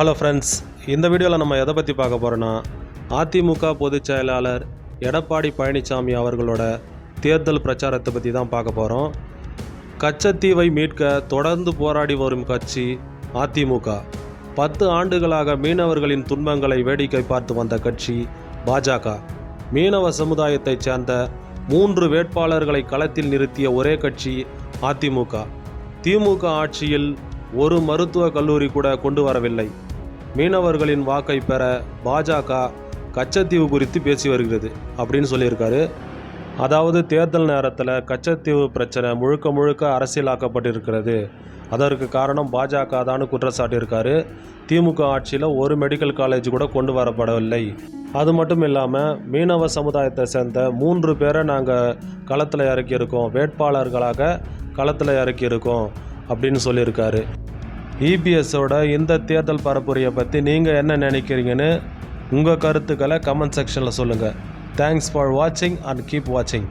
Hello friends இந்த வீடியோவில் நம்ம எதை பற்றி பார்க்க போகிறோன்னா அதிமுக பொதுச் செயலாளர் எடப்பாடி பழனிசாமி அவர்களோட தேர்தல் பிரச்சாரத்தை பற்றி தான் பார்க்க போகிறோம் கச்சத்தீவை மீட்க தொடர்ந்து போராடி வரும் கட்சி அதிமுக. பத்து ஆண்டுகளாக மீனவர்களின் துன்பங்களை வேடிக்கை பார்த்து வந்த கட்சி பாஜக. மீனவ சமுதாயத்தைச் சேர்ந்த மூன்று வேட்பாளர்களை களத்தில் நிறுத்திய ஒரே கட்சி அதிமுக. திமுக ஆட்சியில் ஒரு மருத்துவக் கல்லூரி கூட கொண்டு வரவில்லை. மீனவர்களின் வாக்கை பெற பாஜக கச்சத்தீவு குறித்து பேசி வருகிறது அப்படின்னு சொல்லியிருக்காரு. அதாவது தேர்தல் நேரத்தில் கச்சத்தீவு பிரச்சனை முழுக்க முழுக்க அரசியலாக்கப்பட்டிருக்கிறது. அதற்கு காரணம் பாஜக தான் குற்றச்சாட்டியிருக்காரு. திமுக ஆட்சியில் ஒரு மெடிக்கல் காலேஜ் கூட கொண்டு வரப்படவில்லை. அது மட்டும் இல்லாமல் மீனவ சமுதாயத்தை சேர்ந்த மூன்று பேரை நாங்கள் களத்தில் இறக்கியிருக்கோம். வேட்பாளர்களாக களத்தில் இறக்கியிருக்கோம் அப்படின்னு சொல்லியிருக்காரு. இபிஎஸோட இந்த தேர்தல் பரப்புரையை பற்றி நீங்கள் என்ன நினைக்கிறீங்கன்னு உங்கள் கருத்துக்களை கமெண்ட் செக்ஷனில் சொல்லுங்கள் தேங்க்ஸ் ஃபார் வாட்சிங் அண்ட் கீப் வாட்சிங்